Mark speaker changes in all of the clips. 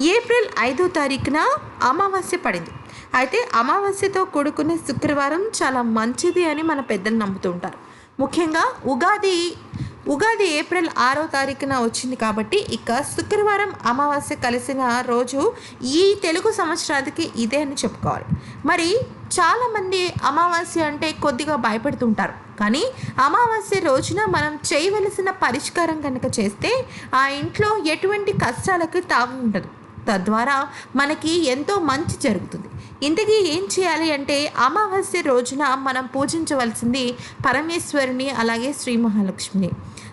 Speaker 1: April ఐదో తారీఖున అమావాస్య పడింది. అయితే అమావాస్యతో కూడుకునే శుక్రవారం చాలా మంచిది అని మన పెద్దలు నమ్ముతూ ఉంటారు. ముఖ్యంగా ఉగాది ఉగాది ఏప్రిల్ ఆరో తారీఖున వచ్చింది కాబట్టి ఇక శుక్రవారం అమావాస్య కలిసిన రోజు ఈ తెలుగు సంవత్సరానికి ఇదే అని చెప్పుకోవాలి. మరి చాలామంది అమావాస్య అంటే కొద్దిగా భయపడుతుంటారు. కానీ అమావాస్య రోజున మనం చేయవలసిన పరిష్కారం కనుక చేస్తే ఆ ఇంట్లో ఎటువంటి కష్టాలకు తావు ఉండదు. తద్వారా మనకి ఎంతో మంచి జరుగుతుంది. ఇంతకీ ఏం చేయాలి అంటే అమావాస్య రోజున మనం పూజించవలసింది పరమేశ్వరుని అలాగే శ్రీ మహాలక్ష్మిని.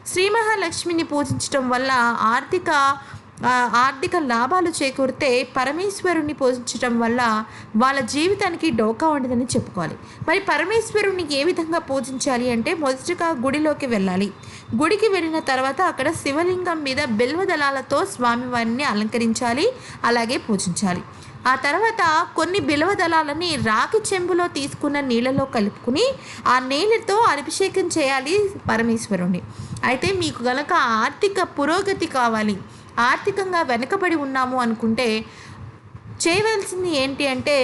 Speaker 1: శ్రీ మహాలక్ష్మిని పూజించడం వల్ల ఆర్థిక ఆర్థిక లాభాలు చేకూరితే పరమేశ్వరుణ్ణి పూజించడం వల్ల వాళ్ళ జీవితానికి డోకా ఉండదని చెప్పుకోవాలి. మరి పరమేశ్వరుణ్ణి ఏ విధంగా పూజించాలి అంటే మొదటగా గుడిలోకి వెళ్ళాలి. గుడికి వెళ్ళిన తర్వాత అక్కడ శివలింగం మీద బిల్వదళాలతో స్వామివారిని అలంకరించాలి అలాగే పూజించాలి. ఆ తర్వాత కొన్ని బిల్వ దళాలని రాగి చెంబులో తీసుకున్న నీళ్ళలో కలుపుకుని ఆ నీళ్ళతో అభిషేకం చేయాలి పరమేశ్వరుణ్ణి. అయితే మీకు గనక ఆర్థిక పురోగతి కావాలి ఆర్థికంగా వెనుకబడి ఉన్నాము అనుకుంటే చేయవలసింది ఏంటి అంటే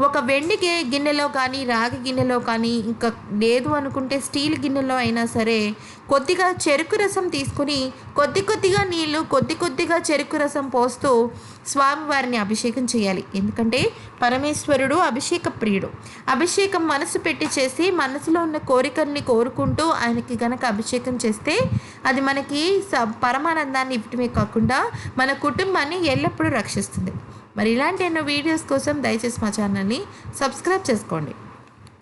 Speaker 1: ఒక వెండి గిన్నెలో కానీ రాగి గిన్నెలో కానీ ఇంకా లేదు అనుకుంటే స్టీల్ గిన్నెలో అయినా సరే కొద్దిగా చెరుకు రసం తీసుకుని కొద్ది కొద్దిగా నీళ్ళు కొద్ది కొద్దిగా చెరుకు రసం పోస్తూ స్వామివారిని అభిషేకం చేయాలి. ఎందుకంటే పరమేశ్వరుడు అభిషేక ప్రియుడు. అభిషేకం మనసు పెట్టి చేసి మనసులో ఉన్న కోరికల్ని కోరుకుంటూ ఆయనకి గనక అభిషేకం చేస్తే అది మనకి స పరమానందాన్ని ఇవ్వటమే కాకుండా మన కుటుంబాన్ని ఎల్లప్పుడూ రక్షిస్తుంది. మరి ఇలాంటి ఎన్నో వీడియోస్ కోసం దయచేసి మా ఛానల్ని సబ్స్క్రైబ్ చేసుకోండి.